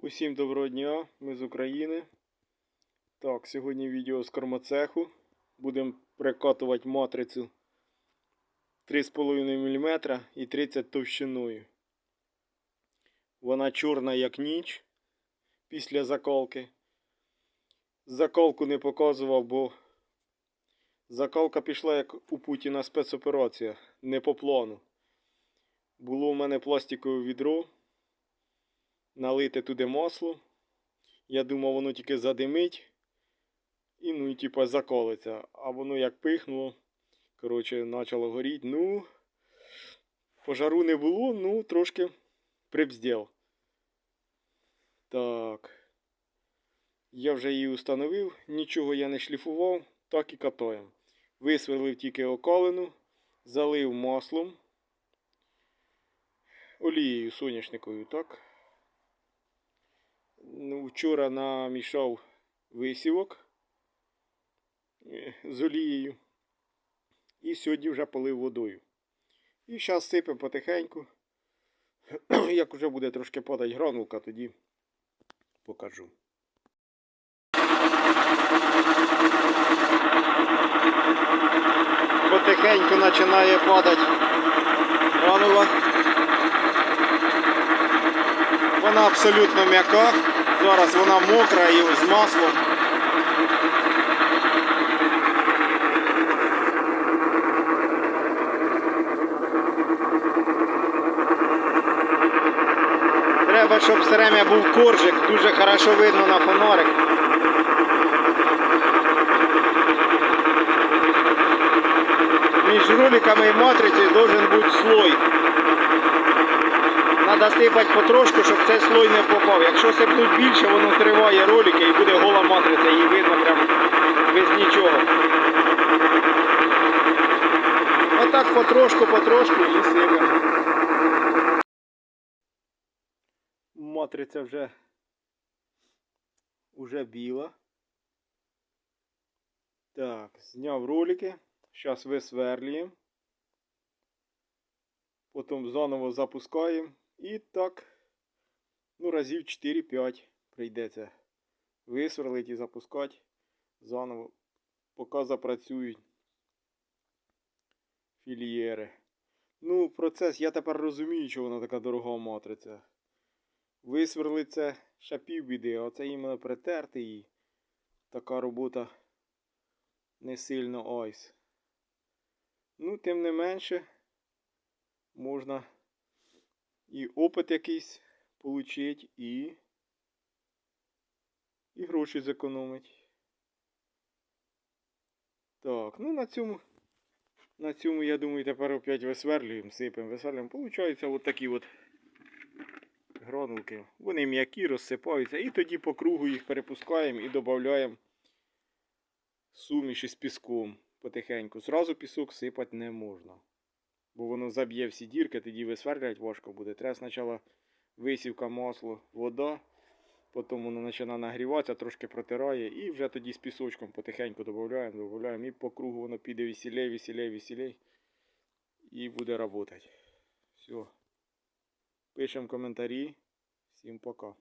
Усім доброго дня, ми з України. Так, сьогодні відео з кормоцеху. Будемо прикатувати матрицю 3,5 мм і 30 товщиною. Вона чорна як ніч після закалки. Закалку не показував, бо закалка пішла як у Путіна спецоперація, не по плану. Було в мене пластикове відро налити туди масло. Я думав, воно тільки задимить і ну, і типа заколиться. А воно як пихнуло. Коротше, почало горіти. Ну, пожару не було, ну, трошки прибзділ. Так. Я вже її установив, нічого я не шліфував, так і катаємо. Висверлив тільки окалину, залив маслом, олією соняшниковою, так. Ну, вчора намішав висівок е, з олією. І сьогодні вже полив водою. І зараз сипемо потихеньку. Як вже буде трошки падати гранулка, тоді покажу. Потихеньку починає падати гранула. Вона абсолютно м'яка. Зараз вона мокра і з маслом. Треба, щоб все був коржик, дуже хорошо видно на фонарик. Між роликами і матрицею должен бути слой. Треба сипати потрошку, щоб цей слой не попав. Якщо сипнуть більше, воно зриває ролики і буде гола матриця, її видно прям без нічого. Отак потрошку, потрошку і сипемо. Матриця вже, вже біла. Так, зняв ролики. Зараз висверлюємо. Потім заново запускаємо. І так, ну, разів 4-5 прийдеться висверлити і запускати заново, поки запрацюють фільєри. Ну, процес, я тепер розумію, що вона така дорога матриця. Висверлить це ще півбіди, а це іменно притерти і така робота не сильно айс. Ну, тим не менше, можна і опит якийсь получить, і, і гроші зекономить. Так, ну на цьому, на цьому, я думаю, тепер опять висверлюємо, сипемо, висверлюємо. Получаються от такі от гранулки. Вони м'які, розсипаються. І тоді по кругу їх перепускаємо і додаємо суміші з піском потихеньку. Зразу пісок сипати не можна. Бо воно заб'є всі дірки, тоді висверлювати важко буде. Треба спочатку висівка, масло, вода, потім воно починає нагріватися, трошки протирає, і вже тоді з пісочком потихеньку додаємо, додаємо, і по кругу воно піде веселей, веселей, веселей. І буде працювати. Все. Пишемо коментарі. Всім пока.